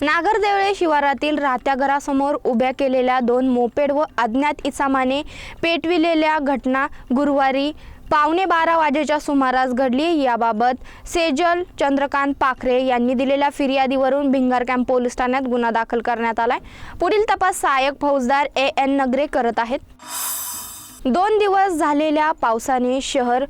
नागरदेवळे शिवारातील राहत्या घरासमोर उभ्या केलेल्या दोन मोपेड व अज्ञात इसामाने पेटविलेल्या घटना गुरुवारी पावणे बारा वाजेच्या सुमारास घडली. याबाबत सेजल चंद्रकांत पाखरे यांनी दिलेल्या फिर्यादीवरून भिंगार कॅम्प पोलीस ठाण्यात गुन्हा दाखल करण्यात आलाय. पुढील तपास सहाय्यक फौजदार ए एन नगरे करत आहेत. दोन दिवस झालेल्या पावसाने शहर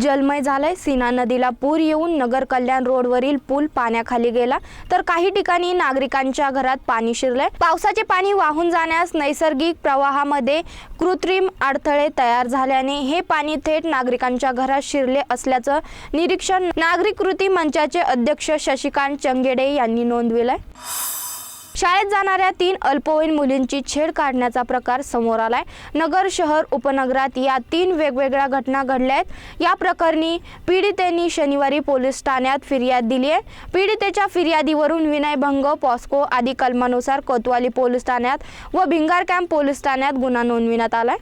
जलमय झालाय. सीना नदीला पूर येऊन नगर कल्याण रोडवरील पूल पाण्याखाली गेला. तर काही ठिकाणी नागरिकांच्या घरात पाणी शिरलंय. पावसाचे पाणी वाहून जाण्यास नैसर्गिक प्रवाहामध्ये कृत्रिम अडथळे तयार झाल्याने हे पाणी थेट नागरिकांच्या घरात शिरले असल्याचं निरीक्षण नागरिक कृती मंचाचे अध्यक्ष शशिकांत चंगेडे यांनी नोंदविलंय. शाळेत जाणाऱ्या तीन अल्पवयीन मुलींची छेड काढण्याचा प्रकार समोर आलाय. नगर शहर उपनगरात या तीन वेगवेगळ्या घटना घडल्या आहेत या प्रकरणी पीडितेंनी शनिवारी पोलीस ठाण्यात फिर्याद दिली आहे. पीडितेच्या फिर्यादीवरून विनयभंग पॉस्को आदी कलमानुसार कोतवाली पोलीस ठाण्यात व भिंगार कॅम्प पोलीस ठाण्यात गुन्हा नोंदविण्यात आलाय.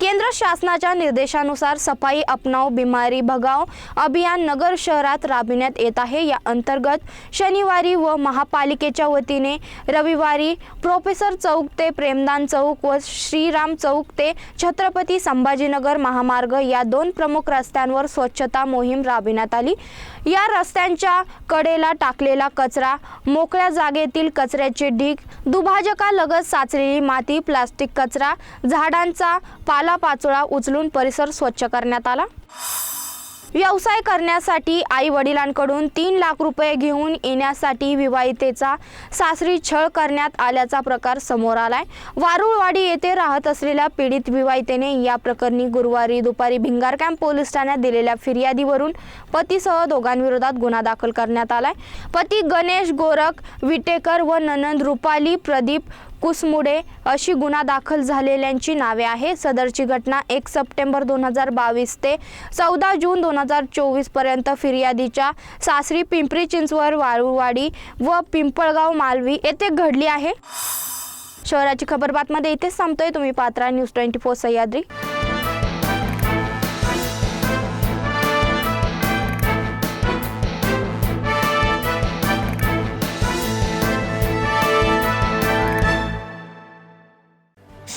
केंद्र शासनाच्या निर्देशानुसार सफाई अपनाव बिमारी भगाव अभियान नगर शहरात राबविण्यात येत आहे. या अंतर्गत शनिवारी व महापालिकेच्या वतीने रविवारी प्रोफेसर चौक ते प्रेमदान चौक व श्रीराम चौक ते छत्रपती संभाजीनगर महामार्ग या दोन प्रमुख रस्त्यांवर स्वच्छता मोहीम राबविण्यात आली. या रस्त्यांच्या कडेला टाकलेला कचरा मोकळ्या जागेतील कचऱ्याचे ढीग दुभाजकालगत साचलेली माती प्लास्टिक कचरा झाडांचा पालापाचोळा उचलून परिसर स्वच्छ करण्यात आला. व्यवसाय करण्यासाठी आई वडिलांकडून तीन लाख रुपये घेऊन येण्यासाठी विवाहितेचा सासरी छळ करण्यात आल्याचा प्रकार समोर आलाय. वारुळवाडी येथे राहत असलेल्या पीडित विवाहितेने या प्रकरणी गुरुवारी दुपारी भिंगार कॅम्प पोलीस ठाण्यात दिलेल्या फिर्यादीवरून पतीसह दोघांविरोधात गुन्हा दाखल करण्यात आलाय. पती गणेश गोरख विटेकर व ननंद रुपाली प्रदीप कुसमुडे अशी गुन्हा दाखल झालेल्यांची नावे आहे सदरची घटना एक सप्टेंबर दोन हजार बावीस ते चौदा जून दोन हजार चोवीसपर्यंत फिर्यादीच्या सासरी पिंपरी चिंचवड वाळूवाडी व पिंपळगाव मालवी येथे घडली आहे. शहराची खबर बातमध्ये इथेच थांबतोय. तुम्ही पात्रा न्यूज ट्वेंटी फोर सह्याद्री.